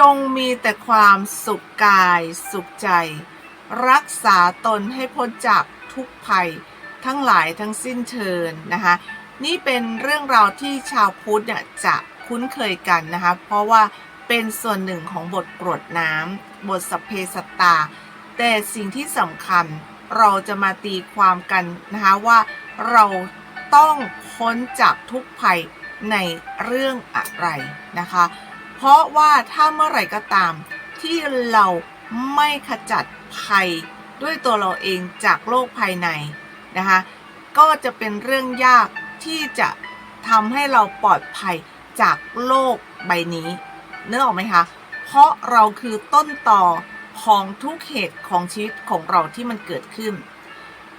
จงมีแต่ความสุขกายสุขใจ รักษาตนให้พ้นจากทุกภัยทั้งหลายทั้งสิ้นเชิญนะคะนี่เป็นเรื่องราวที่ชาวพุทธเนี่ยจะคุ้นเคยกันนะคะเพราะว่าเป็นส่วนหนึ่งของบทกรดน้ำบทสเพสตตาแต่สิ่งที่สำคัญเราจะมาตีความกันนะคะว่าเราต้องพ้นจากทุกภัยในเรื่องอะไรนะคะ เพราะว่าถ้าเมื่อไหร่ก็ตาม ที่เราไม่ขจัดภัยด้วยตัวเราเองจากโลกภายในนะคะก็จะเป็นเรื่องยากที่จะทำให้เราปลอดภัยจากโลกใบนี้เนึกออกไหมคะ เพราะเราคือต้นต่อของทุกเหตุของชีวิตของเราที่มันเกิดขึ้น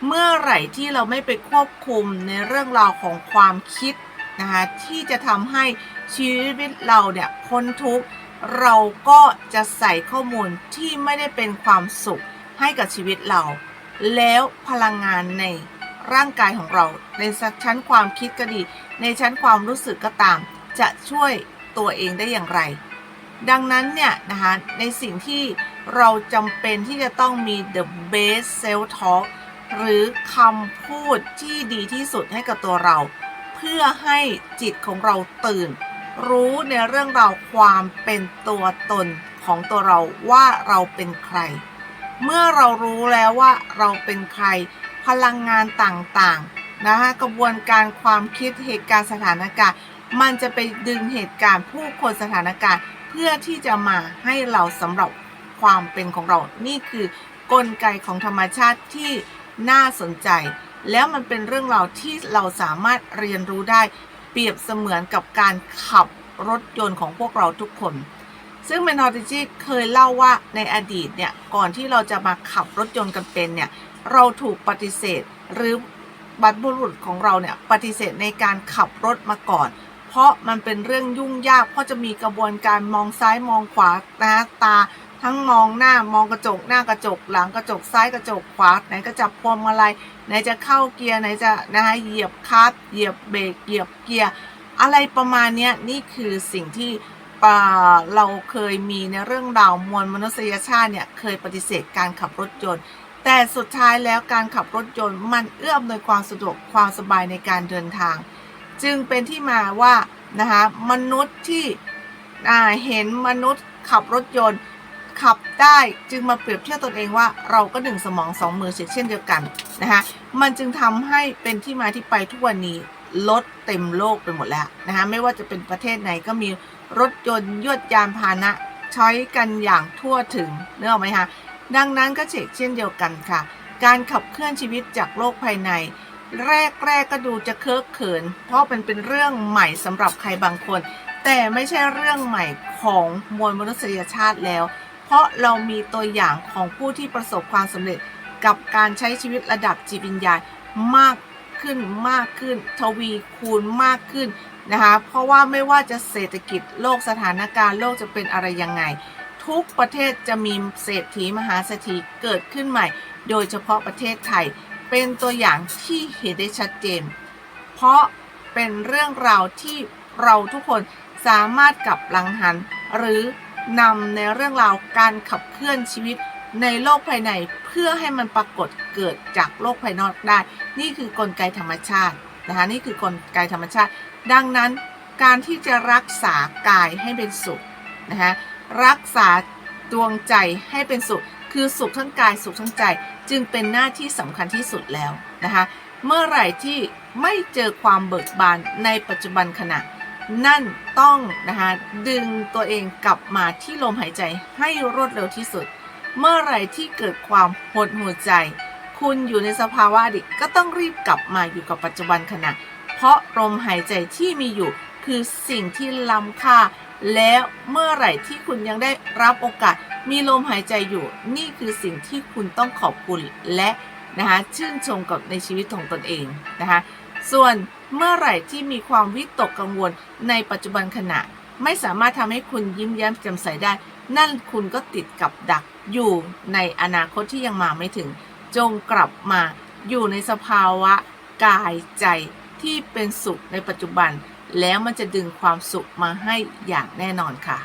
เมื่อไหร่ที่เราไม่ไปควบคุมในเรื่องราวของความคิดนะคะที่จะทำให้ ชีวิตเราเนี่ยพ้นทุกข์เราก็จะใส่ข้อมูลที่ไม่ได้เป็นความสุขให้กับชีวิตเรา แล้วพลังงานในร่างกายของเรา ในชั้นความคิดก็ดี ในชั้นความรู้สึกก็ตาม จะช่วยตัวเองได้อย่างไร ดังนั้นเนี่ยนะคะในสิ่งที่เราจำเป็นที่จะต้องมี the best self talk หรือคำพูดที่ดีที่สุดให้กับตัวเรา เพื่อให้จิตของเราตื่น รู้ในเรื่องราวความเป็นตัวตนของตัวเราว่าเราเป็นใคร เมื่อเรารู้แล้วว่าเราเป็นใคร พลังงานต่างๆนะคะกระบวนการความคิดเหตุการณ์สถานการณ์ มันจะไปดึงเหตุการณ์ผู้คนสถานการณ์ เพื่อที่จะมาให้เราสำหรับความเป็นของเรา นี่คือกลไกของธรรมชาติที่น่าสนใจ แล้วมันเป็นเรื่องราวที่เราสามารถเรียนรู้ได้ เปรียบเสมือนกับการขับรถยนต์ของพวกเราทุกคน ซึ่งเมนอติจีเคยเล่าว่าในอดีตเนี่ยก่อนที่เราจะมาขับรถยนต์กันเป็นเนี่ยเราถูกปฏิเสธหรือบรรพบุรุษของเราเนี่ยปฏิเสธในการขับรถมาก่อน เพราะมันเป็นเรื่องยุ่งยาก เพราะจะมีกระบวนการมองซ้ายมองขวานะตา ทั้งมองหน้ามองกระจกหน้ากระจก หลังกระจกซ้ายกระจกขวาไหนก็จับพวงมาลัยไหนจะเข้าเกียร์ไหนจะนะคะเหยียบคลัตช์เหยียบเบรกเหยียบเกียร์อะไรประมาณนี้นี่คือสิ่งที่เราเคยมีในเรื่องราวมวลมนุษยชาติเนี่ยเคยปฏิเสธการขับรถยนต์ แต่สุดท้ายแล้วการขับรถยนต์มันเอื้อมโดยความสะดวกความสบายในการเดินทาง จึงเป็นที่มาว่านะคะมนุษย์ที่เห็นมนุษย์ขับรถยนต์ ขับได้จึงมาเปรียบเทียบตนเองว่าเราก็หนึ่งสมองสองมือเช่นเดียวกันนะคะมันจึงทำให้เป็นที่มาที่ไปทุกวันนี้รถเต็มโลกไปหมดแล้วนะคะไม่ว่าจะเป็นประเทศไหนก็มีรถยนต์ยวดยานพาหนะใช้กันอย่างทั่วถึงเนึกอไหมคะดังนั้นก็เชกเช่นเดียวกันค่ะ การขับเคลื่อนชีวิตจากโลกภายใน แรกแรกๆก็ดูจะเคอะเขิน เพราะมันเป็นเรื่องใหม่สำหรับใครบางคน แต่ไม่ใช่เรื่องใหม่ของมวลมนุษยชาติแล้ว เพราะเรามีตัวอย่างของผู้ที่ประสบความสำเร็จกับการใช้ชีวิตระดับจิตวิญญาณมากขึ้นมากขึ้น ทวีคูณมากขึ้นนะคะเพราะว่าไม่ว่าจะเศรษฐกิจโลกสถานการณ์โลกจะเป็นอะไรยังไง ทุกประเทศจะมีเศรษฐีมหาเศรษฐีเกิดขึ้นใหม่ โดยเฉพาะประเทศไทย เป็นตัวอย่างที่เห็นได้ชัดเจน เพราะเป็นเรื่องราวที่เราทุกคนสามารถกลับหลังหันหรือ นำในเรื่องราวการขับเคลื่อนชีวิตในโลกภายในเพื่อให้มันปรากฏเกิดจากโลกภายนอกได้ นี่คือกลไกธรรมชาตินะคะนี่คือกลไกธรรมชาติ ดังนั้นการที่จะรักษากายให้เป็นสุขนะคะรักษาดวงใจให้เป็นสุข คือสุขทั้งกายสุขทั้งใจ จึงเป็นหน้าที่สำคัญที่สุดแล้วนะคะเมื่อไหร่ที่ไม่เจอความเบิกบานในปัจจุบันขณะ นั่นต้องนะคะดึงตัวเองกลับมาที่ลมหายใจให้รวดเร็วที่สุด เมื่อไรที่เกิดความหดหู่ใจ คุณอยู่ในสภาวะดีตก็ต้องรีบกลับมาอยู่กับปัจจุบันขณะ เพราะลมหายใจที่มีอยู่คือสิ่งที่ล้ำค่า แล้วเมื่อไหร่ที่คุณยังได้รับโอกาส มีลมหายใจอยู่ นี่คือสิ่งที่คุณต้องขอบคุณและนะคะชื่นชมกับในชีวิตของตนเองนะคะส่วน เมื่อไหร่ที่มีความวิตกกังวลในปัจจุบันขณะ ไม่สามารถทำให้คุณยิ้มแย้มแจ่มใสได้ นั่นคุณก็ติดกับดักอยู่ในอนาคตที่ยังมาไม่ถึง จงกลับมาอยู่ในสภาวะกายใจที่เป็นสุขในปัจจุบัน แล้วมันจะดึงความสุขมาให้อย่างแน่นอนค่ะ